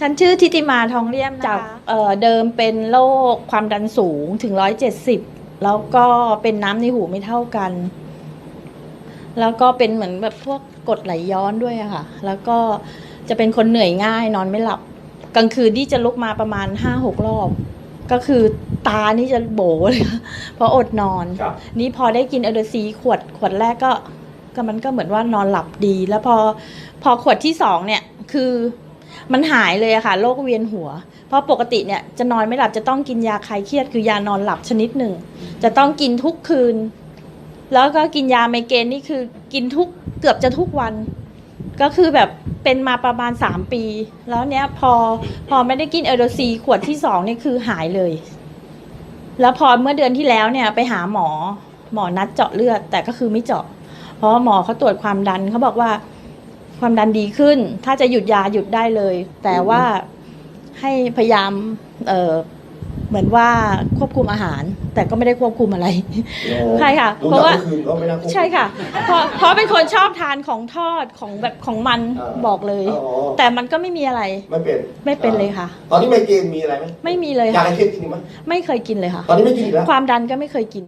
ฉันชื่อทิติมาทองเลี่ยมนะคะจากเอ่อเดิมเป็นโรคความดันสูงถึงร้อยเจ็ดสิบแล้วก็เป็นน้ำในหูไม่เท่ากัน แล้วก็เป็นเหมือนแบบพวกกรดไหลย้อนด้วยอะค่ะ แล้วก็จะเป็นคนเหนื่อยง่าย นอนไม่หลับ กลางคืนที่จะลุกมาประมาณห้าหกรอบ ก็คือตานี่จะโบเลยค่ะเพราะอดนอน ครับ นี่พอได้กินเอเดซีขวดขวดแรกก็ก็มันก็เหมือนว่านอนหลับดี แล้วพอพอขวดที่สองเนี่ย คือ มันหายเลยอะค่ะโรคเวียนหัว เพราะปกติเนี่ยจะนอนไม่หลับจะต้องกินยาคลายเครียด คือยานอนหลับชนิดหนึ่ง จะต้องกินทุกคืน แล้วก็กินยาไมเกรนนี่คือกินทุกเกือบจะทุกวัน ก็คือแบบเป็นมาประมาณสามปี แล้วเนี้ยพอพอไม่ได้กินเอโดซีขวดที่สองนี่คือหายเลย แล้วพอเมื่อเดือนที่แล้วเนี่ยไปหาหมอหมอนัดเจาะเลือด แต่ก็คือไม่เจาะ เพราะหมอเขาตรวจความดันเขาบอกว่า ความดันดีขึ้น ถ้าจะหยุดยาหยุดได้เลย แต่ว่าให้พยายามเออเหมือนว่าควบคุมอาหาร แต่ก็ไม่ได้ควบคุมอะไรใช่ค่ะดูเพราะว่าจากมื่อคืนก็ไม่น่าควบคุมใช่ค่ะ เพราะเพราะเป็นคนชอบทานของทอดของแบบของมันอ่าบอกเลยอ๋อแต่มันก็ไม่มีอะไร ไม่เป็นไม่เป็นเลยค่ะ ตอนนี้ไมเกรนมีอะไรไหมไม่มีเลยยาค่ะอะไรเครียดกินไหมไม่เคยกินเลยค่ะ ตอนนี้ไม่กินอีกแล้วความดันก็ไม่เคยกิน